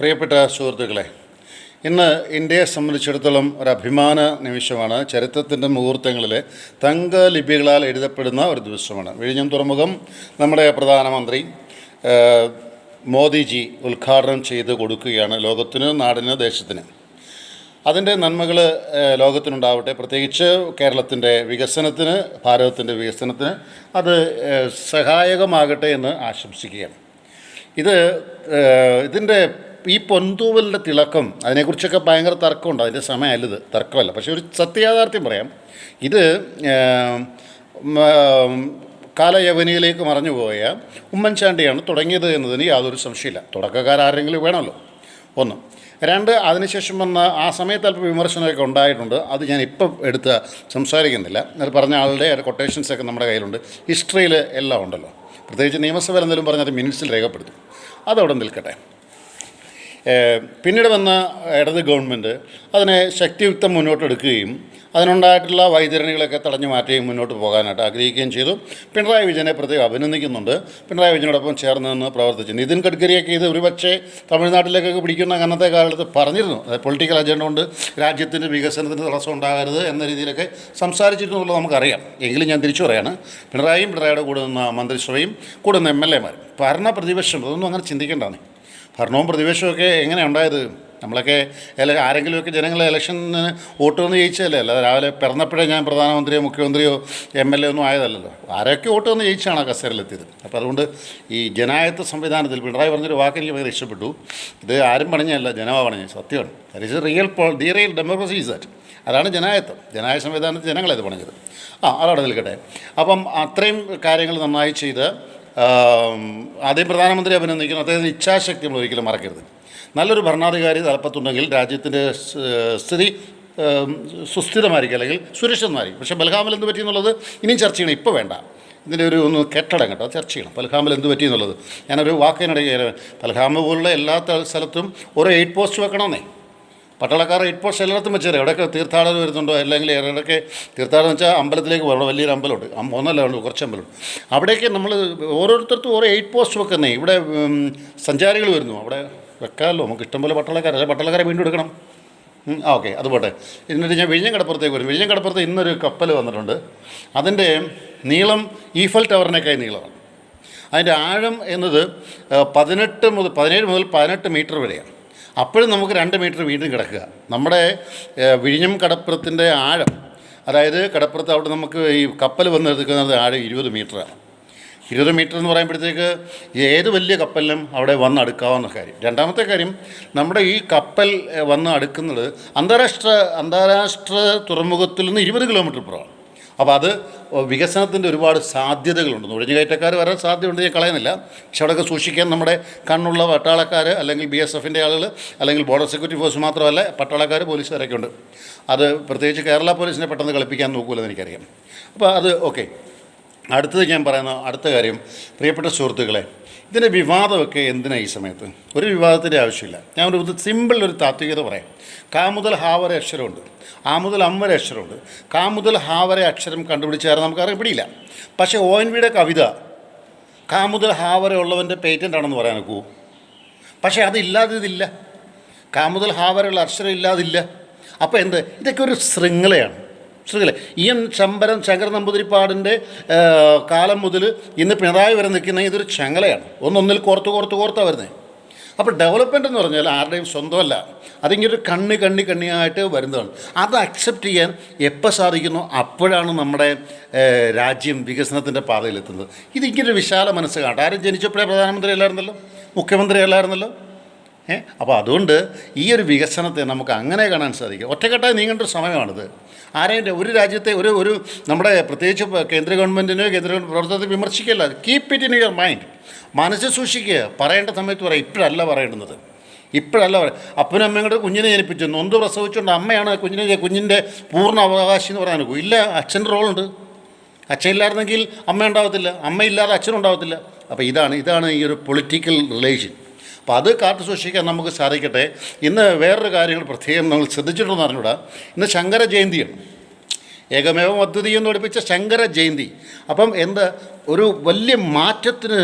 പ്രിയപ്പെട്ട സുഹൃത്തുക്കളെ ഇന്ന് ഇന്ത്യയെ സംബന്ധിച്ചിടത്തോളം ഒരു അഭിമാന നിമിഷമാണ്. ചരിത്രത്തിന്റെ മുഹൂർത്തങ്ങളിൽ തങ്കലിപികളാൽ എഴുതപ്പെടുന്ന ഒരു ദിവസമാണ്. വിഴിഞ്ഞം തുറമുഖം നമ്മുടെ പ്രധാനമന്ത്രി മോദിജി ഉദ്ഘാടനം ചെയ്ത് കൊടുക്കുകയാണ് ലോകത്തിന് നാടിന് ദേശത്തിന്. അതിന്റെ നന്മകൾ ലോകത്തിനുണ്ടാവട്ടെ. പ്രത്യേകിച്ച് കേരളത്തിന്റെ വികസനത്തിന് ഭാരതത്തിന്റെ വികസനത്തിന് അത് സഹായകമാകട്ടെ എന്ന് ആശംസിക്കുകയാണ്. ഇത് ഇതിന്റെ ഈ പൊന്തൂവലിന്റെ തിളക്കം അതിനെക്കുറിച്ചൊക്കെ ഭയങ്കര തർക്കമുണ്ട്. അതിന്റെ സമയമല്ല ഇത് തർക്കമല്ല. പക്ഷേ ഒരു സത്യയാഥാർത്ഥ്യം പറയാം. ഇത് കാലയവനിയിലേക്ക് മറഞ്ഞു പോയ ഉമ്മൻചാണ്ടിയാണ് തുടങ്ങിയത് എന്നതിന് യാതൊരു സംശയമില്ല. തുടക്കക്കാരെങ്കിലും വേണമല്ലോ. ഒന്ന്. രണ്ട് അതിനുശേഷം വന്ന ആ സമയത്ത് അല്പം വിമർശനമൊക്കെ ഉണ്ടായിട്ടുണ്ട്. അത് ഞാൻ ഇപ്പം എടുത്ത് സംസാരിക്കുന്നില്ല. അത് പറഞ്ഞ ആളുടെ കൊട്ടേഷൻസൊക്കെ നമ്മുടെ കയ്യിലുണ്ട്. ഹിസ്റ്ററിയിൽ എല്ലാം ഉണ്ടല്ലോ. പ്രത്യേകിച്ച് നിയമസഭയിൽ എന്തെങ്കിലും പറഞ്ഞത് മിനിറ്റ്സിൽ രേഖപ്പെടുത്തും. അതവിടെ നിൽക്കട്ടെ. പിന്നീട് വന്ന ഇടത് ഗവൺമെന്റ് അതിനെ ശക്തിയുക്തം മുന്നോട്ടെടുക്കുകയും അതിനുണ്ടായിട്ടുള്ള വൈതരണികളൊക്കെ തടഞ്ഞു മാറ്റുകയും മുന്നോട്ട് പോകാനായിട്ട് ആഗ്രഹിക്കുകയും ചെയ്തു. പിണറായി വിജയനെ പ്രത്യേകം അഭിനന്ദിക്കുന്നുണ്ട്. പിണറായി വിജയനോടൊപ്പം ചേർന്ന് നിന്ന് പ്രവർത്തിച്ചു. നിതിൻ ഗഡ്കരിയൊക്കെ ഇത് ഒരുപക്ഷേ തമിഴ്നാട്ടിലേക്കൊക്കെ പിടിക്കുന്ന അന്നത്തെ കാലത്ത് പറഞ്ഞിരുന്നു. പൊളിറ്റിക്കൽ അജണ്ട കൊണ്ട് രാജ്യത്തിന്റെ വികസനത്തിന് തടസ്സം ഉണ്ടാകരുത് എന്ന രീതിയിലൊക്കെ സംസാരിച്ചിരുന്നു നമുക്കറിയാം. എങ്കിലും ഞാൻ തിരിച്ചു പറയാണ്. പിണറായിയും പിണറായിയുടെ കൂടെ നിന്ന മന്ത്രിസഭയും കൂടെ നിന്ന് എം എൽ എമാരും. ഭരണ പ്രതിപക്ഷം അതൊന്നും അങ്ങനെ ചിന്തിക്കേണ്ടതാണ് ഭരണവും പ്രതിപക്ഷമൊക്കെ എങ്ങനെ ഉണ്ടായത്? നമ്മളൊക്കെ എല ആരെങ്കിലുമൊക്കെ ജനങ്ങളെ ഇലക്ഷന് വോട്ട് വന്ന് ജയിച്ചതല്ലേ? അല്ലാതെ രാവിലെ പിറന്നപ്പോഴേ ഞാൻ പ്രധാനമന്ത്രിയോ മുഖ്യമന്ത്രിയോ എം എൽ എ ഒന്നും ആയതല്ലല്ലോ. ആരൊക്കെ വോട്ട് വന്ന് ജയിച്ചാണ് ആ കസേരയിലെത്തിയത്? അപ്പോൾ അതുകൊണ്ട് ഈ ജനായത്വ സംവിധാനത്തിൽ പിണറായി പറഞ്ഞൊരു വാക്ക് എനിക്ക് ഭയങ്കര ഇഷ്ടപ്പെട്ടു. ഇത് ആരും പണിഞ്ഞല്ല ജനവ പണിഞ്ഞത്. സത്യമാണ്. That is real the real democracy is that അതാണ് ജനായത്വം ജനായ സംവിധാനത്തിൽ ജനങ്ങളത് പണിഞ്ഞത്. ആ അതവിടെ നിൽക്കട്ടെ. അപ്പം അത്രയും കാര്യങ്ങൾ നന്നായി ചെയ്ത് ആദ്യം പ്രധാനമന്ത്രി അഭിനന്ദിക്കുന്നു. അദ്ദേഹത്തിന് ഇച്ഛാശക്തി നമ്മൾ ഒരിക്കലും മറക്കരുത്. നല്ലൊരു ഭരണാധികാരി തലപ്പത്തുണ്ടെങ്കിൽ രാജ്യത്തിന്റെ സ്ഥിതി സുസ്ഥിരമായിരിക്കും അല്ലെങ്കിൽ സുരക്ഷിതമായിരിക്കും. പക്ഷേ ബൽഗാമിൽ എന്ത് പറ്റി എന്നുള്ളത് ഇനിയും ചർച്ച ചെയ്യണം. ഇപ്പോൾ വേണ്ട. ഇതിന്റെ ഒരു ഒന്ന് കെട്ടടം കേട്ടോ ചർച്ച ചെയ്യണം. പൽഹാമിൽ എന്ത് പറ്റി എന്നുള്ളത്? ഞാനൊരു വാക്കിനിടയിൽ പൽഹാമ പോലുള്ള എല്ലാ സ്ഥലത്തും ഓരോ എയ്റ്റ് പോസ്റ്റ് വെക്കണമെന്നേ. പട്ടാളക്കാർ എയ്റ്റ് പോസ്റ്റ് എല്ലായിടത്തും വെച്ചേരെ എവിടെയൊക്കെ തീർത്ഥാടകർ വരുന്നുണ്ടോ അല്ലെങ്കിൽ എവിടെയൊക്കെ തീർത്ഥാടനം വെച്ചാൽ അമ്പലത്തിലേക്ക് വരണം വലിയൊരു അമ്പലമുണ്ട്. ഒന്നല്ല ഉണ്ട് കുറച്ച് അമ്പലമുണ്ട്. അവിടേക്ക് നമ്മൾ ഓരോരുത്തർക്കും ഓരോ എയ്റ്റ് പോസ്റ്റ് വെക്കുന്നേ. ഇവിടെ സഞ്ചാരികൾ വരുന്നു. അവിടെ വെക്കാമല്ലോ. നമുക്ക് ഇഷ്ടംപോലെ പട്ടാളക്കാർ അല്ലെ പട്ടാളക്കാരെ വീണ്ടും എടുക്കണം. ആ ഓക്കെ. അത് പോട്ടെ. എന്നിട്ട് ഞാൻ വിഴിഞ്ഞം കടപ്പുറത്തേക്ക് വരും. വിഴിഞ്ഞം കടപ്പുറത്ത് ഇന്നൊരു കപ്പൽ വന്നിട്ടുണ്ട്. അതിന്റെ നീളം ഈഫൽ ടവറിനേക്കായി നീളമാണ്. അതിന്റെ ആഴം എന്നത് പതിനെട്ട് മുതൽ പതിനേഴ് മുതൽ പതിനെട്ട് മീറ്റർ വരെയാണ്. അപ്പോഴും നമുക്ക് രണ്ട് മീറ്റർ വീണ്ടും കിടക്കുക. നമ്മുടെ വിഴിഞ്ഞം കടപ്പുറത്തിന്റെ ആഴം അതായത് കടപ്പുറത്ത് അവിടെ നമുക്ക് ഈ കപ്പൽ വന്ന് എടുക്കുന്നത് ആഴം ഇരുപത് മീറ്ററാണ്. ഇരുപത് മീറ്റർ എന്ന് പറയുമ്പോഴത്തേക്ക് ഏത് വലിയ കപ്പലിനും അവിടെ വന്ന് അടുക്കാവുന്ന കാര്യം. രണ്ടാമത്തെ കാര്യം നമ്മുടെ ഈ കപ്പൽ വന്ന് അടുക്കുന്നത് അന്താരാഷ്ട്ര അന്താരാഷ്ട്ര തുറമുഖത്തിൽ നിന്ന് ഇരുപത് കിലോമീറ്റർ പുറമാണ്. അപ്പോൾ അത് വികസനത്തിന്റെ ഒരുപാട് സാധ്യതകളുണ്ട്. നുഴഞ്ഞുകയറ്റക്കാർ വരാൻ സാധ്യതയുണ്ട് ഞാൻ കളയുന്നില്ല. പക്ഷെ അവിടെയൊക്കെ സൂക്ഷിക്കാൻ നമ്മുടെ കണ്ണുള്ള പട്ടാളക്കാർ അല്ലെങ്കിൽ ബി എസ് എഫിന്റെ ആളുകൾ അല്ലെങ്കിൽ ബോർഡർ സെക്യൂരിറ്റി ഫോഴ്സ് മാത്രമല്ല പട്ടാളക്കാർ പോലീസുകാരൊക്കെ ഉണ്ട്. അത് പ്രത്യേകിച്ച് കേരള പോലീസിനെ പെട്ടെന്ന് കളിപ്പിക്കാൻ നോക്കൂലെന്ന് എനിക്കറിയാം. അപ്പോൾ അത് ഓക്കെ. അടുത്തത് ഞാൻ പറയുന്ന അടുത്ത കാര്യം. പ്രിയപ്പെട്ട സുഹൃത്തുക്കളെ ഇതിന്റെ വിവാദമൊക്കെ എന്തിനാണ് ഈ സമയത്ത്? ഒരു വിവാദത്തിന്റെ ആവശ്യമില്ല. ഞാൻ ഒരു സിമ്പിൾ ഒരു താത്വികത പറയാം. കാ മുതൽ ഹാ വരെ അക്ഷരമുണ്ട്. ആ മുതൽ അം അക്ഷരമുണ്ട്. കാ മുതൽ ഹാ വരെ അക്ഷരം കണ്ടുപിടിച്ചാൽ നമുക്കറിയാൻ പിടിയില്ല പക്ഷേ ഒ എൻ വിയുടെ കവിത കാ മുതൽ ഹാ വരെ ഉള്ളവന്റെ പേറ്റന്റ് ആണെന്ന് പറയാൻ നോക്കൂ പക്ഷേ അതില്ലാതെ ഇതില്ല കാ മുതൽ ഹാ വരെയുള്ള അക്ഷരം ഇല്ലാതില്ല. അപ്പോൾ എന്ത്? ഇതൊക്കെ ഒരു ശൃംഖലയാണ്. ശൃംഖല ഈ എൻ ശമ്പരം ശങ്കര നമ്പൂതിരിപ്പാടിന്റെ കാലം മുതൽ ഇന്ന് പിണറായി വരെ നിൽക്കുന്ന ഇതൊരു ചങ്ങലയാണ്. ഒന്നൊന്നിൽ കോർത്ത് കോർത്ത് കോർത്താണ് വരുന്നത് അപ്പോൾ ഡെവലപ്മെന്റ് എന്ന് പറഞ്ഞാൽ ആരുടെയും സ്വന്തമല്ല. അതിങ്ങനെ ഒരു കണ്ണി കണ്ണി കണ്ണിയായിട്ട് വരുന്നതാണ്. അത് അക്സെപ്റ്റ് ചെയ്യാൻ എപ്പോൾ സാധിക്കുന്നു? അപ്പോഴാണ് നമ്മുടെ രാജ്യം വികസനത്തിന്റെ പാതയിലെത്തുന്നത്. ഇതിങ്ങനെ വിശാല മനസ്സ് കാണട്ടെ ആരും ജനിച്ചപ്പോഴേ പ്രധാനമന്ത്രി അല്ലായിരുന്നല്ലോ? മുഖ്യമന്ത്രി അല്ലായിരുന്നല്ലോ? അപ്പോൾ അതുകൊണ്ട് ഈ ഒരു വികസനത്തെ നമുക്ക് അങ്ങനെ കാണാൻ സാധിക്കും. ഒറ്റക്കെട്ടായി നീങ്ങേണ്ട ഒരു സമയമാണിത്. ആരെയും ഒരു രാജ്യത്തെ ഒരു ഒരു നമ്മുടെ പ്രത്യേകിച്ച് കേന്ദ്ര ഗവൺമെന്റിനെ കേന്ദ്ര പ്രവർത്തനത്തെ വിമർശിക്കല്ല. Keep it in your mind മനസ്സിൽ സൂക്ഷിക്കുക. പറയേണ്ട സമയത്ത് പറയാം. ഇപ്പോഴല്ല പറയേണ്ടുന്നത് ഇപ്പോഴല്ല അപ്പനും അമ്മയും കുഞ്ഞിനെ ജനിപ്പിച്ചു. നൊന്ത് പ്രസവിച്ചുകൊണ്ട് അമ്മയാണ് കുഞ്ഞിനെ കുഞ്ഞിന്റെ പൂർണ അവകാശം എന്ന് പറയാൻ ഇല്ല അച്ഛന്റെ റോളുണ്ട്. അച്ഛനില്ലായിരുന്നെങ്കിൽ അമ്മ ഉണ്ടാവത്തില്ല. അമ്മയില്ലാതെ അച്ഛനുണ്ടാവത്തില്ല അപ്പോൾ ഇതാണ് ഇതാണ് ഈ ഒരു പൊളിറ്റിക്കൽ റിലേഷൻ അപ്പോൾ അത് കാത്തു സൂക്ഷിക്കാൻ നമുക്ക് സാധിക്കട്ടെ. ഇന്ന് വേറൊരു കാര്യങ്ങൾ പ്രത്യേകം നമ്മൾ ശ്രദ്ധിച്ചിട്ടുണ്ടെന്ന് അറിഞ്ഞൂടാ ഇന്ന് ശങ്കര ജയന്തിയാണ്. ഏകമേവ അദ്വിതീയം എന്ന് പഠിപ്പിച്ച ശങ്കര ജയന്തി. അപ്പം എന്ത്? ഒരു വലിയ മാറ്റത്തിന്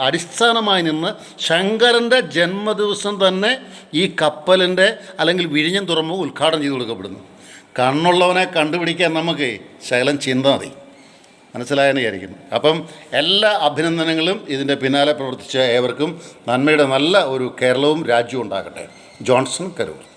അടിസ്ഥാനമായി നിന്ന് ശങ്കരന്റെ ജന്മദിവസം തന്നെ ഈ കപ്പലിന്റെ അല്ലെങ്കിൽ വിഴിഞ്ഞം തുറമുഖം ഉദ്ഘാടനം ചെയ്ത് കൊടുക്കപ്പെടുന്നു. കണ്ണുള്ളവനെ കണ്ടുപിടിക്കാൻ നമുക്ക് ശകലം ചിന്ത മതി. മനസ്സിലായെന്ന് വിചാരിക്കുന്നു. അപ്പം എല്ലാ അഭിനന്ദനങ്ങളും ഇതിന്റെ പിന്നാലെ പ്രവർത്തിച്ച ഏവർക്കും നന്മയുടെ നല്ല ഒരു കേരളവും രാജ്യവും ഉണ്ടാകട്ടെ. ജോൺസൺ കരൂർ.